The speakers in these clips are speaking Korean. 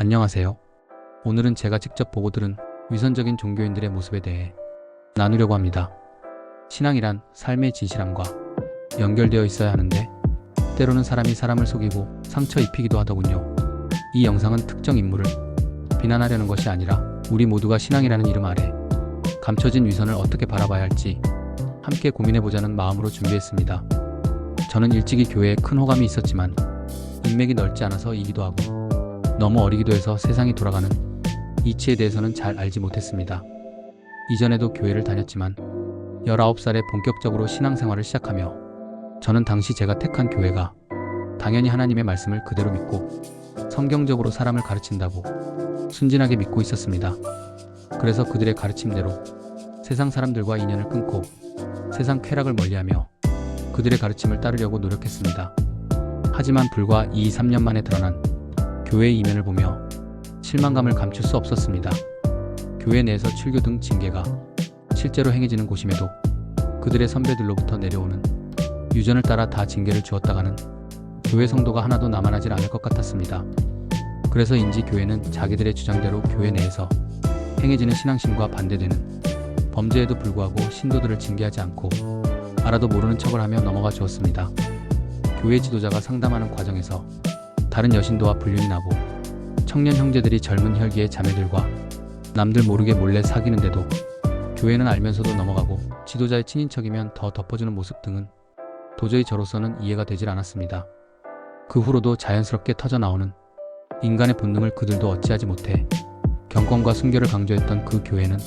안녕하세요. 오늘은 제가 직접 보고 들은 위선적인 종교인들의 모습에 대해 나누려고 합니다. 신앙이란 삶의 진실함과 연결되어 있어야 하는데 때로는 사람이 사람을 속이고 상처 입히기도 하더군요. 이 영상은 특정 인물을 비난하려는 것이 아니라 우리 모두가 신앙이라는 이름 아래 감춰진 위선을 어떻게 바라봐야 할지 함께 고민해보자는 마음으로 준비했습니다. 저는 일찍이 교회에 큰 호감이 있었지만 인맥이 넓지 않아서 이기도 하고 너무 어리기도 해서 세상이 돌아가는 이치에 대해서는 잘 알지 못했습니다. 이전에도 교회를 다녔지만 19살에 본격적으로 신앙생활을 시작하며 저는 당시 제가 택한 교회가 당연히 하나님의 말씀을 그대로 믿고 성경적으로 사람을 가르친다고 순진하게 믿고 있었습니다. 그래서 그들의 가르침대로 세상 사람들과 인연을 끊고 세상 쾌락을 멀리하며 그들의 가르침을 따르려고 노력했습니다. 하지만 불과 2, 3년 만에 드러난 교회의 이면을 보며 실망감을 감출 수 없었습니다. 교회 내에서 출교 등 징계가 실제로 행해지는 곳임에도 그들의 선배들로부터 내려오는 유전을 따라 다 징계를 주었다가는 교회 성도가 하나도 남아나질 않을 것 같았습니다. 그래서인지 교회는 자기들의 주장대로 교회 내에서 행해지는 신앙심과 반대되는 범죄에도 불구하고 신도들을 징계하지 않고 알아도 모르는 척을 하며 넘어가 주었습니다. 교회 지도자가 상담하는 과정에서 다른 여신도와 불륜이 나고 청년 형제들이 젊은 혈기의 자매들과 남들 모르게 몰래 사귀는데도 교회는 알면서도 넘어가고 지도자의 친인척이면 더 덮어주는 모습 등은 도저히 저로서는 이해가 되질 않았습니다. 그 후로도 자연스럽게 터져 나오는 인간의 본능을 그들도 어찌하지 못해 경건과 순결을 강조했던 그 교회는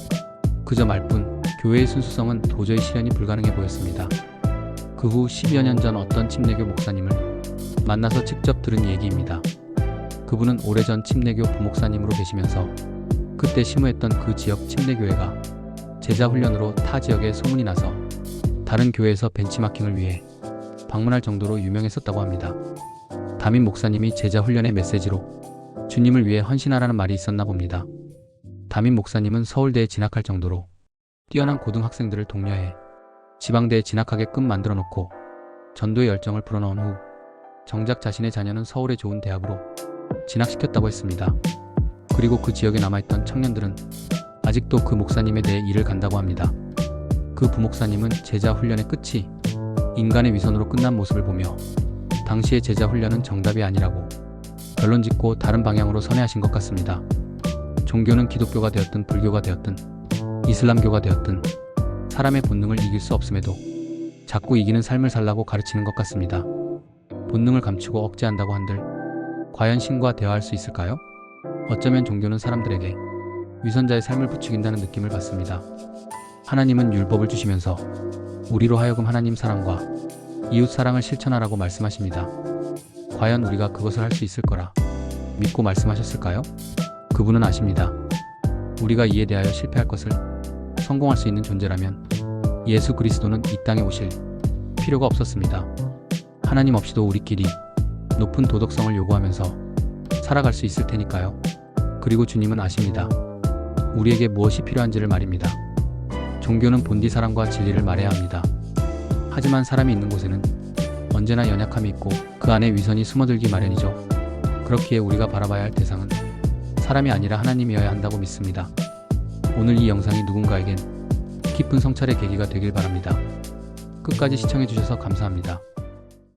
그저 말뿐 교회의 순수성은 도저히 실현이 불가능해 보였습니다. 그 후 10여 년 전 어떤 침례교 목사님을 만나서 직접 들은 얘기입니다. 그분은 오래전 침례교 부목사님으로 계시면서 그때 심우했던 그 지역 침례교회가 제자 훈련으로 타 지역에 소문이 나서 다른 교회에서 벤치마킹을 위해 방문할 정도로 유명했었다고 합니다. 담임 목사님이 제자 훈련의 메시지로 주님을 위해 헌신하라는 말이 있었나 봅니다. 담임 목사님은 서울대에 진학할 정도로 뛰어난 고등학생들을 독려해 지방대에 진학하게끔 만들어 놓고 전도의 열정을 불어넣은 후 정작 자신의 자녀는 서울의 좋은 대학으로 진학시켰다고 했습니다. 그리고 그 지역에 남아있던 청년들은 아직도 그 목사님에 대해 일을 간다고 합니다. 그 부목사님은 제자 훈련의 끝이 인간의 위선으로 끝난 모습을 보며 당시의 제자 훈련은 정답이 아니라고 결론 짓고 다른 방향으로 선회하신 것 같습니다. 종교는 기독교가 되었든 불교가 되었든 이슬람교가 되었든 사람의 본능을 이길 수 없음에도 자꾸 이기는 삶을 살라고 가르치는 것 같습니다. 본능을 감추고 억제한다고 한들 과연 신과 대화할 수 있을까요? 어쩌면 종교는 사람들에게 위선자의 삶을 부추긴다는 느낌을 받습니다. 하나님은 율법을 주시면서 우리로 하여금 하나님 사랑과 이웃 사랑을 실천하라고 말씀하십니다. 과연 우리가 그것을 할 수 있을 거라 믿고 말씀하셨을까요? 그분은 아십니다. 우리가 이에 대하여 실패할 것을 성공할 수 있는 존재라면 예수 그리스도는 이 땅에 오실 필요가 없었습니다. 하나님 없이도 우리끼리 높은 도덕성을 요구하면서 살아갈 수 있을 테니까요. 그리고 주님은 아십니다. 우리에게 무엇이 필요한지를 말입니다. 종교는 본디 사랑과 진리를 말해야 합니다. 하지만 사람이 있는 곳에는 언제나 연약함이 있고 그 안에 위선이 숨어들기 마련이죠. 그렇기에 우리가 바라봐야 할 대상은 사람이 아니라 하나님이어야 한다고 믿습니다. 오늘 이 영상이 누군가에겐 깊은 성찰의 계기가 되길 바랍니다. 끝까지 시청해주셔서 감사합니다.